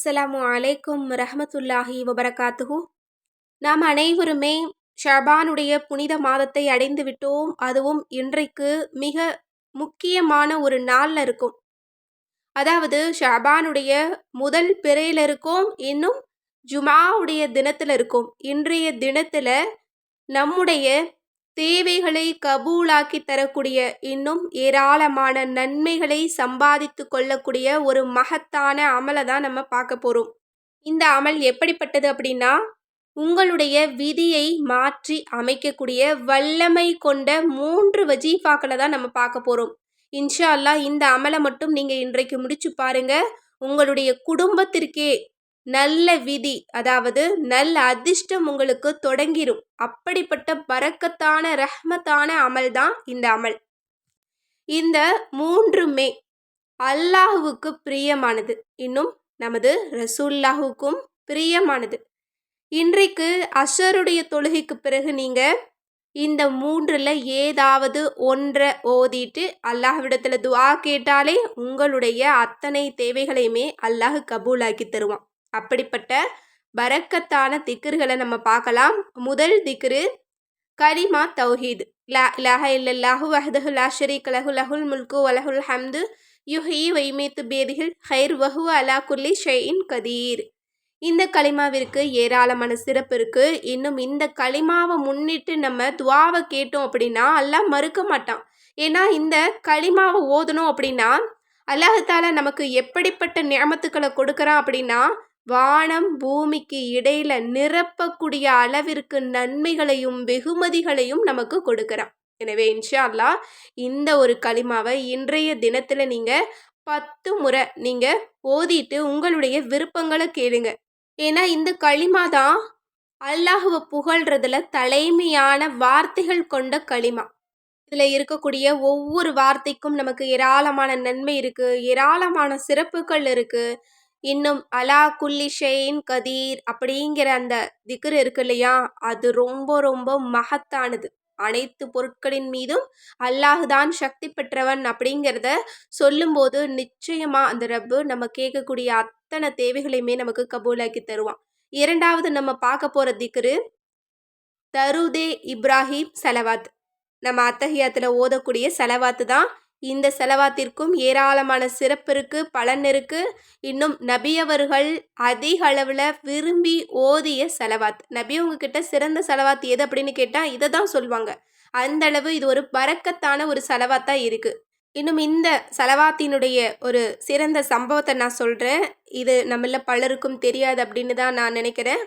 அஸ்லாம் அலைக்கும் ரஹமத்துல்லாஹி வபரகாத்துஹு. நாம் அனைவருமே ஷபானுடைய புனித மாதத்தை அடைந்து விட்டோம். அதுவும் இன்றைக்கு மிக முக்கியமான ஒரு நாளில் இருக்கும். அதாவது ஷபானுடைய முதல் பிறையில் இருக்கும். இன்னும் ஜுமாவுடைய தினத்தில் இருக்கும். இன்றைய தினத்தில் நம்முடைய தேவைகளை கபூலாக்கி தரக்கூடிய இன்னும் ஏராளமான நன்மைகளை சம்பாதித்து கொள்ளக்கூடிய ஒரு மகத்தான அமலை தான் நம்ம பார்க்க போகிறோம் இந்த அமல் எப்படிப்பட்டது அப்படின்னா உங்களுடைய விதியை மாற்றி அமைக்கக்கூடிய வல்லமை கொண்ட மூன்று வஜீஃபாக்களை தான் நம்ம பார்க்க போகிறோம் இன்ஷா அல்லாஹ் இந்த அமலை மட்டும் நீங்கள் இன்றைக்கு முடிச்சு பாருங்க. உங்களுடைய குடும்பத்திற்கே நல்ல விதி அதாவது நல்ல அதிர்ஷ்டம் உங்களுக்கு தொடங்கிரும். அப்படிப்பட்ட பறக்கத்தான ரஹ்மத்தான அமல் தான் இந்த அமல். இந்த மூன்றுமே அல்லாஹுவுக்கு பிரியமானது. இன்னும் நமது ரசூல்லாஹுக்கும் பிரியமானது. இன்றைக்கு அஷருடைய தொழுகைக்கு பிறகு நீங்கள் இந்த மூன்றில் ஏதாவது ஒன்றை ஓதிட்டு அல்லாஹ்விடத்தில் துவா கேட்டாலே உங்களுடைய அத்தனை தேவைகளையுமே அல்லாஹ் கபூலாக்கி தருவான். அப்படிப்பட்ட பரக்கத்தான திக்கர்களை நம்ம பார்க்கலாம். முதல் திக்ரு கரிமா தௌஹீத். லா இலாஹ இல்லல்லாஹு வஹதஹு லா ஷரீக் லஹு லஹுல் முல்கு வலஹுல் ஹம்து. யுஹி வைமீத்து பேதிஹில் ஹைர் வஹு அலா குல்லி ஷெயின் கதீர். இந்த களிமாவிற்கு ஏராளமான சிறப்பு இருக்கு. இன்னும் இந்த களிமாவை முன்னிட்டு நம்ம துவாவை கேட்டோம் அப்படின்னா அல்லாஹ் மறுக்க மாட்டான். ஏன்னா இந்த களிமாவை ஓதணும் அப்படின்னா அல்லாஹால நமக்கு எப்படிப்பட்ட நியமத்துக்களை கொடுக்குறான் அப்படின்னா வானம் பூமிக்கு இடையில நிரப்பக்கூடிய அளவிற்கு நன்மைகளையும் வெகுமதிகளையும் நமக்கு கொடுக்குறான். எனவே இன்ஷா அல்லாஹ் இந்த ஒரு களிமாவை இன்றைய தினத்தில் நீங்கள் பத்து முறை நீங்கள் ஓதிட்டு உங்களுடைய விருப்பங்களை கேளுங்க. ஏன்னா இந்த களிமா தான் அல்லாஹுவை புகழ்றதுல தலைமையான வார்த்தைகள் கொண்ட களிமா. இதில் இருக்கக்கூடிய ஒவ்வொரு வார்த்தைக்கும் நமக்கு ஏராளமான நன்மை இருக்குது ஏராளமான சிறப்புகள் இருக்குது இன்னும் அலா குல்லி ஷெயின் கதீர் அப்படிங்கிற அந்த திக்ர் இருக்கு இல்லையா? அது ரொம்ப ரொம்ப மகத்தானது. அனைத்து பொருட்களின் மீதும் அல்லாஹுதான் சக்தி பெற்றவன் அப்படிங்கிறத சொல்லும்போது நிச்சயமா அந்த ரப்பு நம்ம கேட்கக்கூடிய அத்தனை தேவைகளையுமே நமக்கு கபூலாக்கி தருவான். இரண்டாவது நம்ம பார்க்க போகிற திக்ரு தருதே இப்ராஹிம் செலவாத். நம்ம அத்தகையத்தில் ஓதக்கூடிய செலவாத்து தான் இந்த செலவாத்திற்கும் ஏராளமான சிறப்பு இருக்குது பலன் இருக்குது இன்னும் நபியவர்கள் அதிக அளவில் விரும்பி ஓதிய செலவாத். நபி உங்ககிட்ட சிறந்த செலவாத் எது அப்படின்னு கேட்டால் இதை தான் சொல்லுவாங்க. அந்த அளவு இது ஒரு பறக்கத்தான ஒரு செலவாத்தாக இருக்குது இன்னும் இந்த செலவாத்தினுடைய ஒரு சிறந்த சம்பவத்தை நான் சொல்கிறேன் இது நம்மள பலருக்கும் தெரியாது அப்படின்னு தான் நான் நினைக்கிறேன்.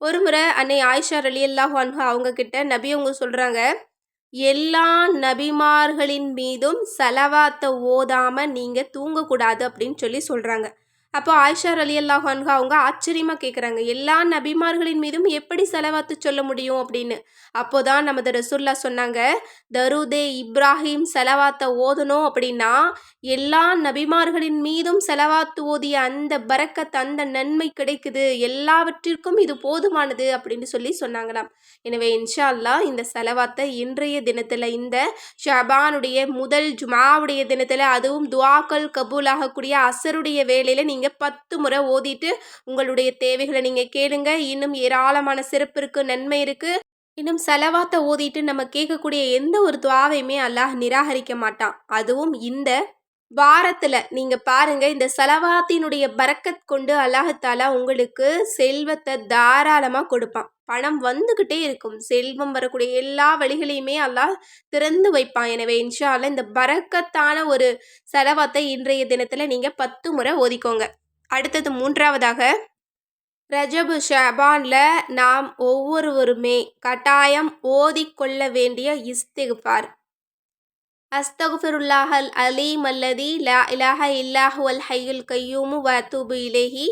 ஒரு முறை அன்னை ஆயிஷா அலி அல்லாஹ் அவங்க கிட்ட நபி அவங்க சொல்கிறாங்க எல்லா நபிமார்களின் மீதும் செலவாத்தை ஓதாமல் நீங்கள் தூங்கக்கூடாது அப்படின்னு சொல்லி சொல்கிறாங்க அப்போ ஆயிஷா அலி அல்லாஹ் அவங்க ஆச்சரியமாக கேட்குறாங்க எல்லா நபிமார்களின் மீதும் எப்படி செலவாத்து சொல்ல முடியும் அப்படின்னு. அப்போதான் நமது ரசுல்லா சொன்னாங்க தருதே இப்ராஹிம் செலவாத்த ஓதணும் அப்படின்னா எல்லா நபிமார்களின் மீதும் செலவாத்து ஓதிய அந்த பறக்கத் அந்த நன்மை கிடைக்குது எல்லாவற்றிற்கும் இது போதுமானது அப்படின்னு சொல்லி சொன்னாங்களாம். எனவே இன்ஷா அல்லா இந்த செலவாத்தை இன்றைய தினத்தில் இந்த ஷபானுடைய முதல் ஜுமாவுடைய தினத்தில் அதுவும் துவாக்கள் கபூல் ஆகக்கூடிய அசருடைய வேலையில் நீங்கள் நீங்கள் பத்து முறை ஓதிட்டு உங்களுடைய தேவைகளை நீங்கள் கேளுங்க. இன்னும் ஏராளமான சிறப்பு இருக்குது நன்மை இருக்குது இன்னும் செலவாத்த ஓதிட்டு நம்ம கேட்கக்கூடிய எந்த ஒரு துவாவையுமே அல்லாஹ் நிராகரிக்க மாட்டான். அதுவும் இந்த வாரத்தில் நீங்கள் பாருங்கள் இந்த செலவாத்தினுடைய பறக்கத் கொண்டு அல்லாஹாலா உங்களுக்கு செல்வத்தை தாராளமாக கொடுப்பான். பணம் வந்துக்கிட்டே இருக்கும். செல்வம் வரக்கூடிய எல்லா வழிகளையுமே அல்லாஹ் திறந்து வைப்பான். எனவே இன்ஷால்ல இந்த பறக்கத்தான ஒரு செலவாத்தை இன்றைய தினத்தில் நீங்கள் பத்து முறை ஒதுக்கோங்க அடுத்தது மூன்றாவதாக ரஜபு ஷபானில் நாம் ஒவ்வொருவருமே கட்டாயம் ஓதிக்கொள்ள வேண்டிய இஸ்திகுபார் அஸ்தகுஃபிருல்லாஹல் அலீம் அல்லதி லா இலாஹ இல்லாஹு அல் ஹையுல் கையூமு வத்தூபு இலேஹி.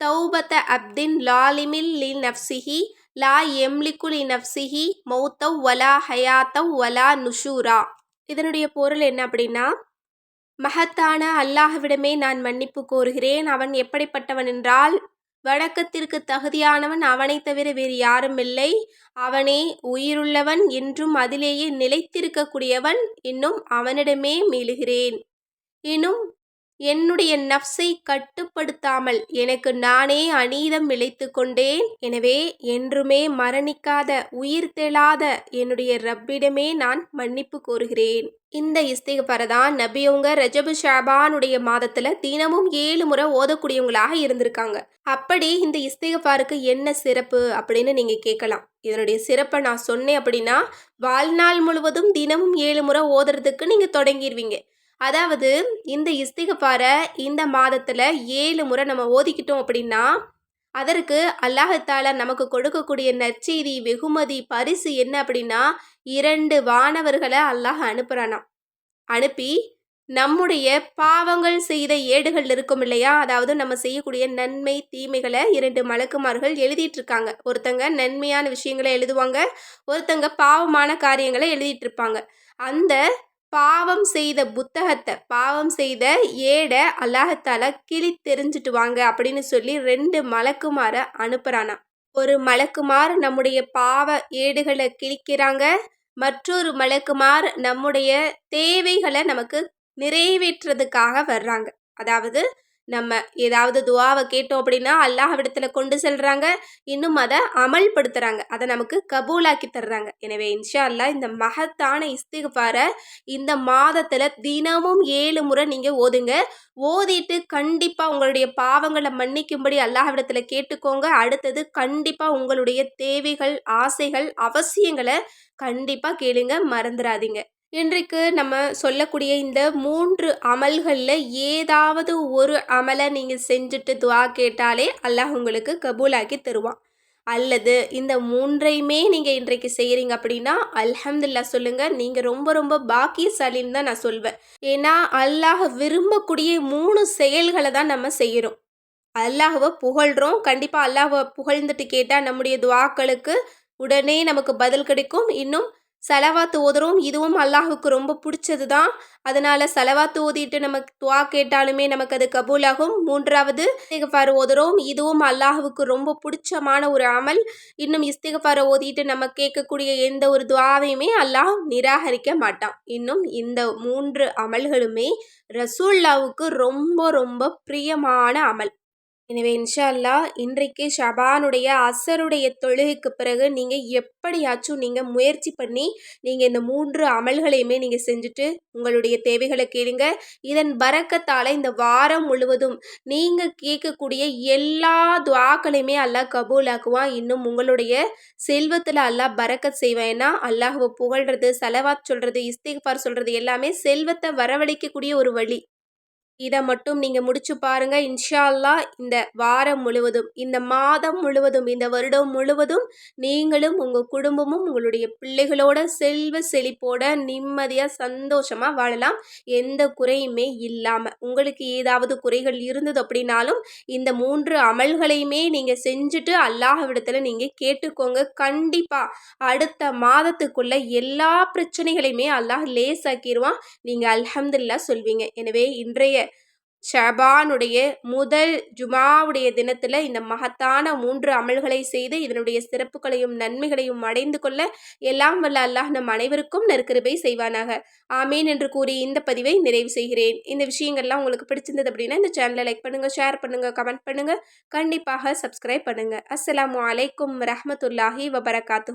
தௌபத அப்தின் லாலிமில் லி நஃப்சிஹி லா எம்லிக்கு லி நஃப்சிஹி மௌத்தவ் வலா ஹயாத்தவ் வலா நுஷூரா. இதனுடைய பொருள் என்ன அப்படின்னா மகத்தான அல்லாஹ்விடமே நான் மன்னிப்பு கோருகிறேன். அவன் எப்படிப்பட்டவன் என்றால் வழக்கத்திற்கு தகுதியானவன் அவனை தவிர வேறு யாரும் இல்லை. அவனே உயிருள்ளவன் என்றும் அதிலேயே நிலைத்திருக்கக்கூடியவன். இன்னும் அவனிடமே மீளுகிறேன். இன்னும் என்னுடைய நஃப்ஸை கட்டுப்படுத்தாமல் எனக்கு நானே அநீதம் இழைத்து கொண்டேன். எனவே என்றுமே மரணிக்காத உயிர் தெளாத என்னுடைய ரப்பிடமே நான் மன்னிப்பு கோருகிறேன். இந்த இஸ்திகஃபாரை தான் நபியவங்க ரஜபு ஷாபானுடைய மாதத்தில் தினமும் ஏழு முறை ஓதக்கூடியவங்களாக இருந்திருக்காங்க. அப்படி இந்த இஸ்திகபாருக்கு என்ன சிறப்பு அப்படின்னு நீங்கள் கேட்கலாம். இதனுடைய சிறப்பை நான் சொன்னேன் அப்படின்னா வாழ்நாள் முழுவதும் தினமும் ஏழு முறை ஓதுறதுக்கு நீங்கள் தொடங்கிடுவீங்க அதாவது இந்த இஸ்திகபாரை இந்த மாதத்தில் ஏழு முறை நம்ம ஓதிக்கிட்டோம் அப்படின்னா அதற்கு அல்லாஹத்தால நமக்கு கொடுக்கக்கூடிய நற்செய்தி வெகுமதி பரிசு என்ன அப்படின்னா இரண்டு வானவர்களை அல்லாஹ் அனுப்புகிறானாம் அனுப்பி நம்முடைய பாவங்கள் செய்த ஏடுகள் இருக்கும் இல்லையா? அதாவது நம்ம செய்யக்கூடிய நன்மை தீமைகளை இரண்டு மலக்குமார்கள் எழுதிட்டு இருக்காங்க ஒருத்தங்க நன்மையான விஷயங்களை எழுதுவாங்க ஒருத்தங்க பாவமான காரியங்களை எழுதிட்டு இருப்பாங்க அந்த பாவம் செய்த புத்தகத்தை பாவம் செய்த ஏடை அல்லாஹத்தால கிளி தெரிஞ்சிட்டு வாங்க அப்படின்னு சொல்லி ரெண்டு மலக்குமார அனுப்புகிறானா ஒரு மலக்குமார் நம்முடைய பாவ ஏடுகளை கிழிக்கிறாங்க மற்றொரு மலக்குமார் நம்முடைய தேவைகளை நமக்கு நிறைவேற்றுறதுக்காக வர்றாங்க. அதாவது நம்ம ஏதாவது துவாவை கேட்டோம் அப்படின்னா அல்லாஹ்விடத்தில் கொண்டு செல்கிறாங்க இன்னும் அதை அமல்படுத்துகிறாங்க அதை நமக்கு கபூலாக்கி தர்றாங்க. எனவே இன்ஷா அல்லா இந்த மகத்தான இஸ்திகாரை இந்த மாதத்தில் தினமும் ஏழு முறை நீங்கள் ஓதுங்க. ஓதிட்டு கண்டிப்பாக உங்களுடைய பாவங்களை மன்னிக்கும்படி அல்லாஹ்விடத்தில் கேட்டுக்கோங்க. அடுத்தது கண்டிப்பாக உங்களுடைய தேவைகள் ஆசைகள் அவசியங்களை கண்டிப்பாக கேளுங்க மறந்துடாதீங்க இன்றைக்கு நம்ம சொல்லக்கூடிய இந்த மூன்று அமல்களில் ஏதாவது ஒரு அமலை நீங்கள் செஞ்சுட்டு துவா கேட்டாலே அல்லாஹ் உங்களுக்கு கபூலாக்கி தருவான். அல்லது இந்த மூன்றையுமே நீங்கள் இன்றைக்கு செய்கிறீங்க அப்படின்னா அல்ஹம்துல்லா சொல்லுங்கள் நீங்கள் ரொம்ப ரொம்ப பாக்கியசாலின்னு தான் நான் சொல்வேன். ஏன்னா அல்லாஹ் விரும்பக்கூடிய மூணு செயல்களை தான் நம்ம செய்கிறோம் அல்லாஹுவை புகழ்கிறோம் கண்டிப்பாக அல்லாஹை புகழ்ந்துட்டு கேட்டால் நம்முடைய துவாக்களுக்கு உடனே நமக்கு பதில் கிடைக்கும். இன்னும் செலவாத்து ஓதுறோம். இதுவும் அல்லாஹுக்கு ரொம்ப பிடிச்சது தான் அதனால் செலவாத்து ஓதிட்டு நமக்கு துவா கேட்டாலுமே நமக்கு அது கபூலாகும். மூன்றாவது இஸ்திகஃபார் ஓதுறோம். இதுவும் அல்லாஹுக்கு ரொம்ப பிடிச்சமான ஒரு அமல். இன்னும் இஸ்திகஃபாரை ஓதிட்டு நம்ம கேட்கக்கூடிய எந்த ஒரு துவாவையுமே அல்லாஹ் நிராகரிக்க மாட்டான். இன்னும் இந்த மூன்று அமல்களுமே ரசூல்லாவுக்கு ரொம்ப ரொம்ப பிரியமான அமல். எனவே இன்ஷா அல்லா இன்றைக்கு ஷபானுடைய அசருடைய தொழுகைக்கு பிறகு நீங்கள் எப்படியாச்சும் நீங்கள் முயற்சி பண்ணி நீங்கள் இந்த மூன்று அமல்களையுமே நீங்கள் செஞ்சுட்டு உங்களுடைய தேவைகளை கேளுங்க. இதன் பறக்கத்தால் இந்த வாரம் முழுவதும் நீங்கள் கேட்கக்கூடிய எல்லா துவாக்களையுமே அல்லாஹ் கபூலாக்குவான். இன்னும் உங்களுடைய செல்வத்தில் அல்லாஹ் பறக்கத் செய்வேன்னா அல்லாஹுவை புகழ்றது செலவாத் சொல்கிறது இஸ்திகார் சொல்கிறது எல்லாமே செல்வத்தை வரவழைக்கக்கூடிய ஒரு வழி. இதை மட்டும் நீங்கள் முடிச்சு பாருங்கள் இன்ஷால்லா இந்த வாரம் முழுவதும் இந்த மாதம் முழுவதும் இந்த வருடம் முழுவதும் நீங்களும் உங்கள் குடும்பமும் உங்களுடைய பிள்ளைகளோட செல்வ செழிப்போட நிம்மதியாக சந்தோஷமாக வாழலாம். எந்த குறையுமே இல்லாமல் உங்களுக்கு ஏதாவது குறைகள் இருந்தது அப்படின்னாலும் இந்த மூன்று அமல்களையுமே நீங்கள் செஞ்சுட்டு அல்லாஹ்விடத்தில் நீங்கள் கேட்டுக்கோங்க. கண்டிப்பாக அடுத்த மாதத்துக்குள்ள எல்லா பிரச்சனைகளையுமே அல்லாஹ் லேசாக்கிடுவான் நீங்கள் அல்ஹம்துல்லா சொல்வீங்க. எனவே இன்றைய ஷபானுடைய முதல் ஜுமாவுடைய தினத்தில் இந்த மகத்தான மூன்று அமல்களை செய்து இதனுடைய சிறப்புகளையும் நன்மைகளையும் அடைந்து கொள்ள எல்லாம் வல்ல அல்லாஹ் நம் அனைவருக்கும் நற்கிருபை செய்வானாக. ஆமீன் என்று கூறி இந்த பதிவை நிறைவு செய்கிறேன். இந்த விஷயங்கள்லாம் உங்களுக்கு பிடிச்சிருந்தது அப்படின்னா இந்த சேனலை லைக் பண்ணுங்கள் ஷேர் பண்ணுங்கள் கமெண்ட் பண்ணுங்கள் கண்டிப்பாக சப்ஸ்கிரைப் பண்ணுங்கள் அஸ்லாம் வலைக்கம் ரஹமத்துல்லாஹி வபரகாத்து